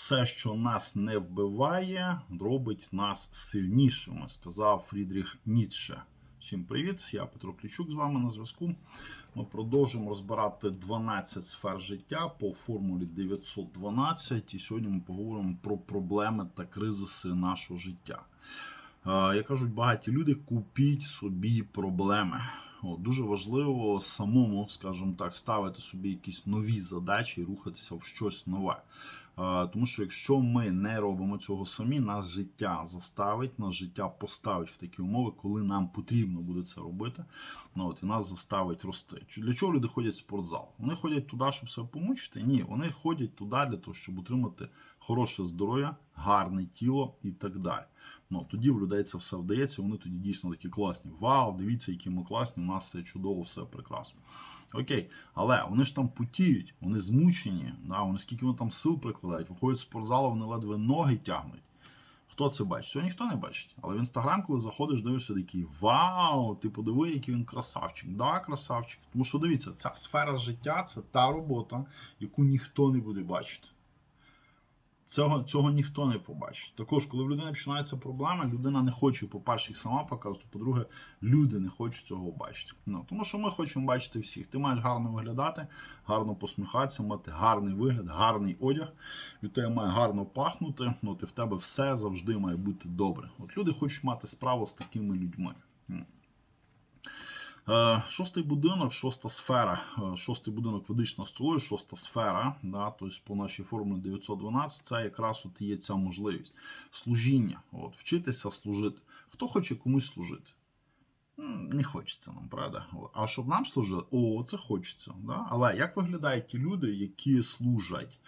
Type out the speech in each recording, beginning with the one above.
Все, що нас не вбиває, робить нас сильнішими, сказав Фрідріх Ніцше. Всім привіт! Я Петро Клічук з вами на зв'язку. Ми продовжуємо розбирати 12 сфер життя по формулі 912. І сьогодні ми поговоримо про проблеми та кризиси нашого життя. Е, Як кажуть багаті люди, купіть собі проблеми. От, дуже важливо самому, скажімо так, ставити собі якісь нові задачі і рухатися в щось нове. Тому що якщо ми не робимо цього самі, нас життя заставить, нас життя поставить в такі умови, коли нам потрібно буде це робити. Ну, от, і нас заставить рости. Для чого люди ходять в спортзал? Вони ходять туди, щоб себе помучити? Ні, вони ходять туди для того, щоб отримати хороше здоров'я, гарне тіло і так далі. Ну, тоді в людей це все вдається, вони тоді дійсно такі класні. Вау, дивіться, які ми класні, у нас все чудово, все прекрасно. Окей, але вони ж там потіють, вони змучені, да, вони скільки вони там сил прикладають, виходять з спортзалу, вони ледве ноги тягнуть. Хто це бачить? Цього ніхто не бачить. Але в інстаграм, коли заходиш, дивишся такий Вау! Ти подиви, який він красавчик. Да, красавчик. Тому що дивіться, ця сфера життя це та робота, яку ніхто не буде бачити. Цього, цього ніхто не побачить. Також, коли в людини починаються проблеми, людина не хоче, по-перше, сама показувати, по-друге, люди не хочуть цього бачити. Ну, тому що ми хочемо бачити всіх. Ти маєш гарно виглядати, гарно посміхатися, мати гарний вигляд, гарний одяг, від тебе має гарно пахнути, ну, і в тебе все завжди має бути добре. От люди хочуть мати справу з такими людьми. Е, Шостий будинок, шоста сфера, е, шостий будинок ведична столою, шоста сфера, да, тобто по нашій формулі 912, це якраз от є ця можливість. Служіння, от, вчитися служити. Хто хоче комусь служити? Не хочеться нам, правда? А щоб нам служили, о, це хочеться. Да? Але як виглядають ті люди, які служать?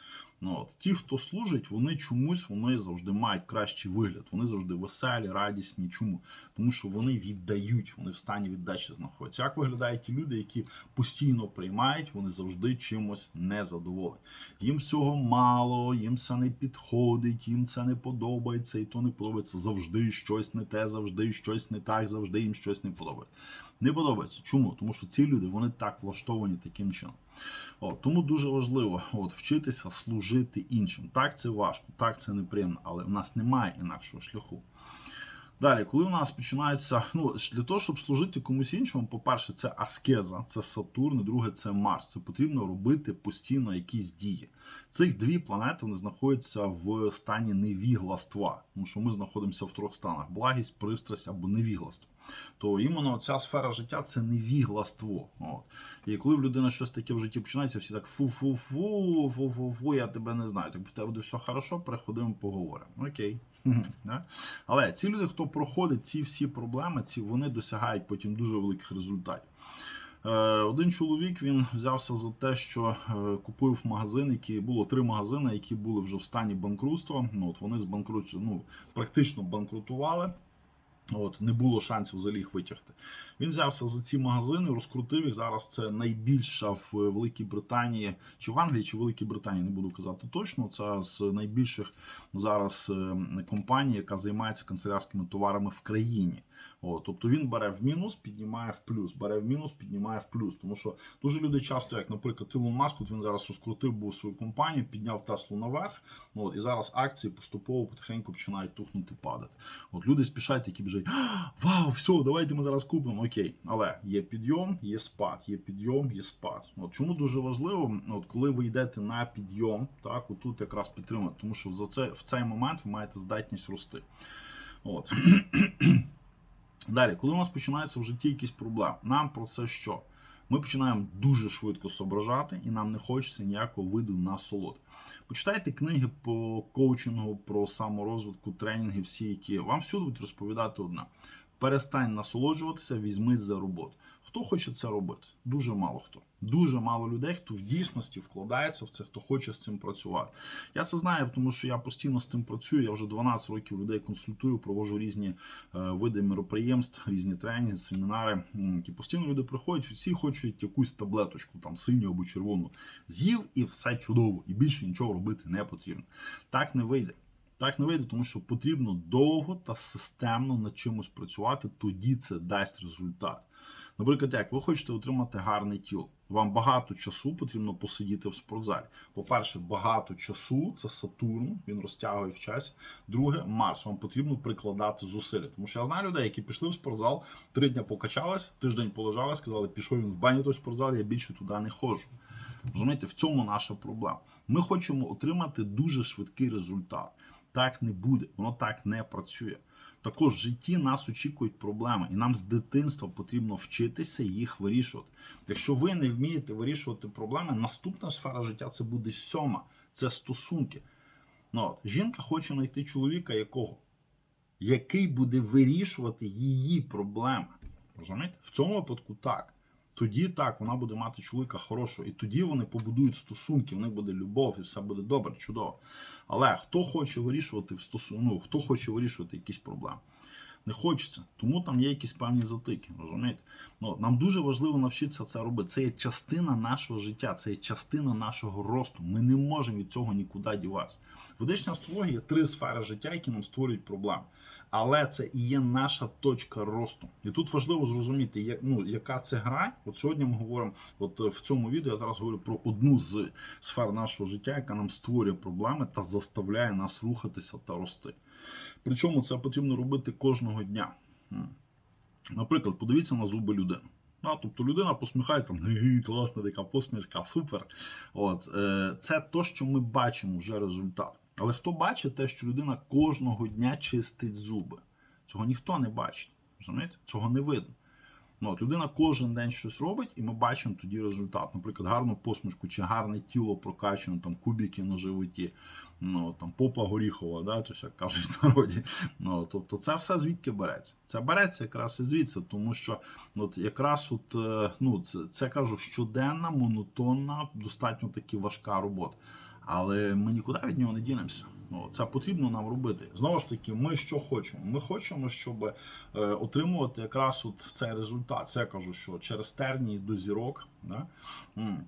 Ну, от, ті, хто служить, вони чомусь вони завжди мають кращий вигляд. Вони завжди веселі, радісні. Чому? Тому що вони віддають, вони в стані віддачі знаходяться. Як виглядають ті люди, які постійно приймають, вони завжди чимось незадоволені. Їм всього мало, їм це не підходить, їм це не подобається, і то не подобається завжди щось не те, завжди щось не так, завжди їм щось не подобається. Не подобається. Чому? Тому що ці люди вони так влаштовані таким чином. От, тому дуже важливо от, вчитися служити іншим. Так, це важко, так це неприємно, але в нас немає інакшого шляху. Далі, коли у нас починається, ну для того, щоб служити комусь іншому, по-перше, це аскеза, це Сатурн, і друге це Марс. Це потрібно робити постійно якісь дії. Цих дві планети вони знаходяться в стані невігластва, тому що ми знаходимося в трьох станах: благість, пристрасть або невігластво. То іменно ця сфера життя це невігластво. От. І коли в людини щось таке в житті починається, всі так фу-фу-фу, фу-фу-фу, я тебе не знаю. Так в тебе буде все хорошо, переходимо, поговоримо. Окей. Але ці люди, хто проходить ці всі проблеми, ці вони досягають потім дуже великих результатів. Е, Один чоловік він взявся за те, що е, купив магазин, які було три магазини, які були вже в стані банкрутства. Ну от вони збанкрут, ну, практично банкрутували. От, не було шансів взагалі їх витягти. Він взявся за ці магазини, розкрутив їх. Зараз це найбільша в Великій Британії, чи в Англії, чи в Великій Британії, не буду казати точно. Це з найбільших зараз е, компаній, яка займається канцелярськими товарами в країні. От, тобто він бере в мінус, піднімає в плюс, бере в мінус, піднімає в плюс. Тому що дуже люди часто, як, наприклад, Ілон Маск, от він зараз розкрутив був свою компанію, підняв Теслу наверх. От, і зараз акції поступово потихеньку починають тухнути, падати. От люди спішать, які біжать, вау, все, давайте ми зараз купимо. Окей, але є підйом, є спад, є підйом, є спад. От чому дуже важливо, от коли ви йдете на підйом, так отут якраз підтримати, тому що за це в цей момент ви маєте здатність рости. От. Далі, коли у нас починаються в житті якісь проблеми, нам про це що? Ми починаємо дуже швидко соображати, і нам не хочеться ніякого виду насолоди. Почитайте книги по коучингу, про саморозвитку, тренінги, всі, які вам всюди будуть розповідати одне. Перестань насолоджуватися, візьмись за роботу. Хто хоче це робити? Дуже мало хто. Дуже мало людей, хто в дійсності вкладається в це, хто хоче з цим працювати. Я це знаю, тому що я постійно з тим працюю. Я вже 12 років людей консультую, проводжу різні е, види мероприємств, різні тренінги, семінари. м, постійно люди приходять, всі хочуть якусь таблеточку, там синю або червону. З'їв і все чудово, і більше нічого робити не потрібно. Так не вийде. Так не вийде, тому що потрібно довго та системно над чимось працювати, тоді це дасть результат. Наприклад, як ви хочете отримати гарне тіло, вам багато часу потрібно посидіти в спортзалі. По-перше, багато часу це Сатурн, він розтягує в часі. Друге, Марс. Вам потрібно прикладати зусилля. Тому що я знаю людей, які пішли в спортзал, три дні покачались, тиждень полежали, сказали, пішов він в баню той спортзал, я більше туди не ходжу. Розумієте, в цьому наша проблема. Ми хочемо отримати дуже швидкий результат. Так не буде, воно так не працює. Також в житті нас очікують проблеми, і нам з дитинства потрібно вчитися їх вирішувати. Якщо ви не вмієте вирішувати проблеми, наступна сфера життя це буде сьома, це стосунки. Ну, от, жінка хоче знайти чоловіка, якого? Який буде вирішувати її проблеми. Розумієте? В цьому випадку так. Тоді так, вона буде мати чоловіка хорошого, і тоді вони побудують стосунки, в них буде любов, і все буде добре, чудово. Але хто хоче вирішувати в стосунку, ну, хто хоче вирішувати якісь проблеми? Не хочеться, тому там є якісь певні затики. Розумієте? Ну, нам дуже важливо навчитися це робити. Це є частина нашого життя, це є частина нашого росту. Ми не можемо від цього нікуди діватися. В ведичній астрології є три сфери життя, які нам створюють проблеми. Але це і є наша точка росту. І тут важливо зрозуміти, я- ну, яка це гра. От сьогодні ми говоримо, от е, в цьому відео я зараз говорю про одну з сфер нашого життя, яка нам створює проблеми та заставляє нас рухатися та рости. Причому це потрібно робити кожного дня. Наприклад, подивіться на зуби людини. А, тобто людина посміхає там класна така посмішка, супер. От, е, це то, що ми бачимо вже результат. Але хто бачить те, що людина кожного дня чистить зуби? Цього ніхто не бачить. Розумієте? Цього не видно. Ну, от людина кожен день щось робить, і ми бачимо тоді результат. Наприклад, гарну посмішку чи гарне тіло прокачане, там кубики на животі, ну там попа горіхова, да, то як кажуть в народі. Ну, тобто, це все звідки береться? Це береться якраз і звідси, тому що от якраз от, е, ну, це, це кажу щоденна, монотонна, достатньо таки важка робота. Але ми нікуди від нього не дінемося. Ну, це потрібно нам робити. Знову ж таки, ми що хочемо? Ми хочемо, щоб е, отримувати якраз от цей результат. Це я кажу, що через тернії до зірок. Да?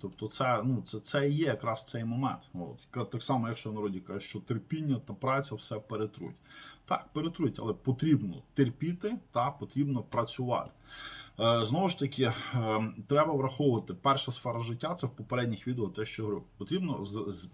Тобто, це, ну, це, це і є якраз цей момент. От. Так само, якщо в народі кажуть, що терпіння та праця все перетруть. Так, перетруть, але потрібно терпіти та потрібно працювати. Е, Знову ж таки, е, треба враховувати перша сфера життя. Це в попередніх відео те, що говорю. Потрібно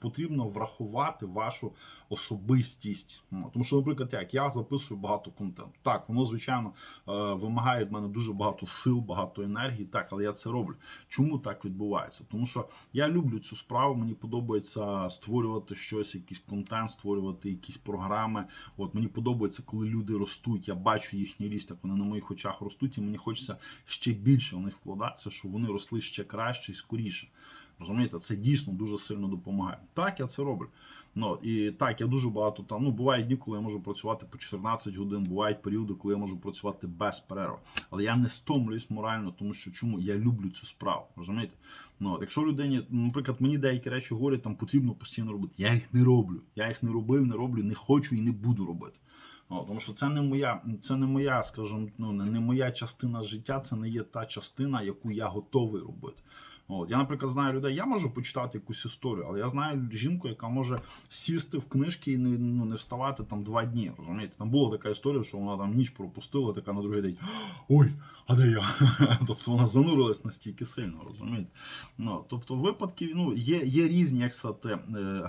потрібно врахувати вашу особистість. Тому що, наприклад, як я записую багато контенту. Так, воно звичайно е, вимагає від мене дуже багато сил, багато енергії. Так, але я це роблю. Чому так відбувається? Тому що я люблю цю справу. Мені подобається створювати щось, якийсь контент, створювати якісь програми. От мені подобається, коли люди ростуть. Я бачу їхній ріст, як вони на моїх очах ростуть, і мені хочеться ще більше в них вкладатися, щоб вони росли ще краще і скоріше. Розумієте, це дійсно дуже сильно допомагає. Так, я це роблю. Ну і так, я дуже багато там. Ну, бувають дні, коли я можу працювати по 14 годин, бувають періоди, коли я можу працювати без перерви. Але я не стомлююсь морально, тому що чому я люблю цю справу. Розумієте? Ну, якщо людині, ну, наприклад, мені деякі речі говорять, там потрібно постійно робити. Я їх не роблю. Я їх не робив, не роблю, не хочу і не буду робити. О, тому що це не моя, це не моя, скажімо, ну не моя частина життя, це не є та частина, яку я готовий робити. От я, наприклад, знаю людей, я можу почитати якусь історію, але я знаю жінку, яка може сісти в книжки і не, ну, не вставати там два дні. Розумієте? Там була така історія, що вона там ніч пропустила, така на другий день. Ой, а де я? тобто вона занурилась настільки сильно, розумієте? Ну, тобто, випадки ну, є, є різні, як сказати, е,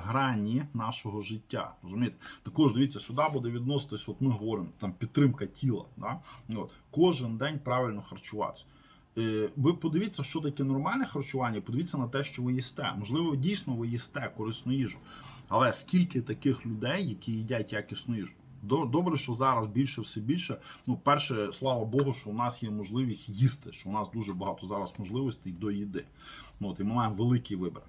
грані нашого життя. Розумієте? Також дивіться, сюди буде відноситись, от ми говоримо, там підтримка тіла. Да? От, кожен день правильно харчуватися. Е, Ви подивіться, що таке нормальне харчування, подивіться на те, що ви їсте. Можливо, дійсно ви їсте корисну їжу. Але скільки таких людей, які їдять якісну їжу? Добре, що зараз більше все більше. Ну, перше, слава Богу, що у нас є можливість їсти, що у нас дуже багато зараз можливостей до їди. Ну, от, і ми маємо великий вибір.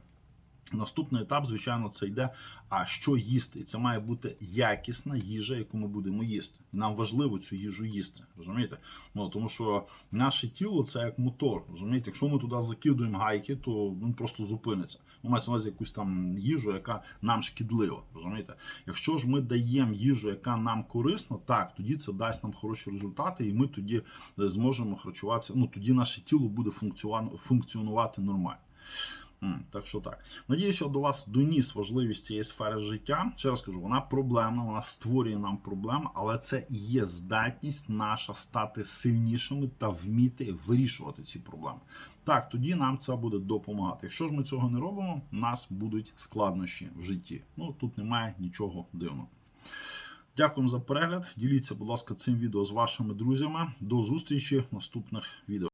Наступний етап, звичайно, це йде. А що їсти? І це має бути якісна їжа, яку ми будемо їсти. Нам важливо цю їжу їсти. Розумієте? Ну тому що наше тіло це як мотор. Розумієте, якщо ми туди закидуємо гайки, то він просто зупиниться. Ну, мається на увазі якусь там їжу, яка нам шкідлива. Розумієте? Якщо ж ми даємо їжу, яка нам корисна, так тоді це дасть нам хороші результати, і ми тоді е, зможемо харчуватися. Ну тоді наше тіло буде функціонувати, функціонувати нормально. Так що так. Надіюся, до вас доніс важливість цієї сфери життя. Ще раз кажу, вона проблемна, вона створює нам проблем, але це є здатність наша стати сильнішими та вміти вирішувати ці проблеми. Так, тоді нам це буде допомагати. Якщо ж ми цього не робимо, у нас будуть складнощі в житті. Ну тут немає нічого дивного. Дякуємо за перегляд. Діліться, будь ласка, цим відео з вашими друзями. До зустрічі в наступних відео.